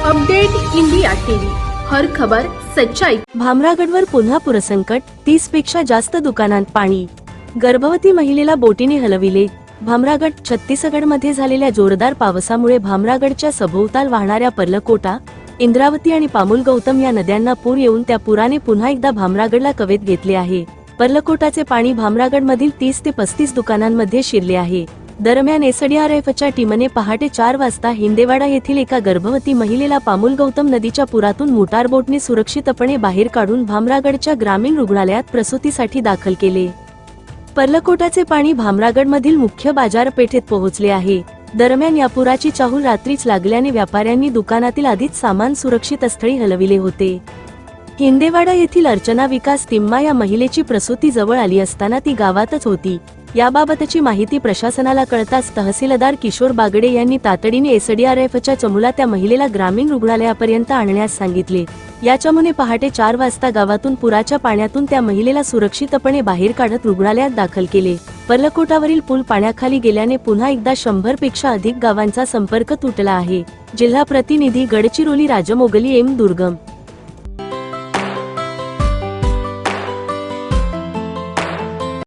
Update India TV. हर खबर सच्चाई. भामरागडवर पुन्हा पुरसंकट तीसपेक्षा जास्त दुकानांत पाणी. गर्भवती महिलेला बोटीने हलविले. भामरागड छत्तीसगडमध्ये झालेल्या जोरदार पावसामुळे भामरागडच्या सभोवताल वाहणाऱ्या पर्लकोटा इंद्रावती आणि पामुल गौतम या नद्यांना पूर येऊन त्या पुराने पुन्हा एकदा भामरागडला कवेत घेतले आहे. पर्लकोटाचे पाणी भामरागडमधील तीस ते पस्तीस दुकानांमध्ये शिरले आहे. दरम्यान एसडीआरएफच्या टीमने पहाटे चार वाजता हिंदेवाडा येथील एका गर्भवती महिलेला पामुल गौतम नदीच्या पुरातून मोटारबोटने सुरक्षितपणे बाहेर काढून भामरागडच्या ग्रामीण रुग्णालयात प्रसूतीसाठी दाखल केले. पर्लकोटाचे पाणी भामरागडमधील मुख्य बाजारपेठेत पोहोचले आहे. दरम्यान या पुराची चाहूल रात्रीच लागल्याने व्यापाऱ्यांनी दुकानातील आधीच सामान सुरक्षित स्थळी हलविले होते. हिंदेवाडा येथील अर्चना विकास तिम्मा या महिलेची प्रसूती जवळ आली असताना ती गावातच होती. याबाबतची माहिती प्रशासनाला कळताच तहसीलदार किशोर बागडे यांनी तातडीने एसडीआरएफच्या चमूला त्या महिलेला ग्रामीण रुग्णालयापर्यंत आणण्यास सांगितले. या पहाटे चार वाजता गावातून पुराच्या पाण्यातून त्या महिलेला सुरक्षितपणे बाहेर काढत रुग्णालयात दाखल केले. पर्लकोटावरील पूल पाण्याखाली गेल्याने पुन्हा एकदा शंभरपेक्षा अधिक गावांचा संपर्क तुटला आहे. जिल्हा प्रतिनिधी गडचिरोली राजमोगली एम दुर्गम.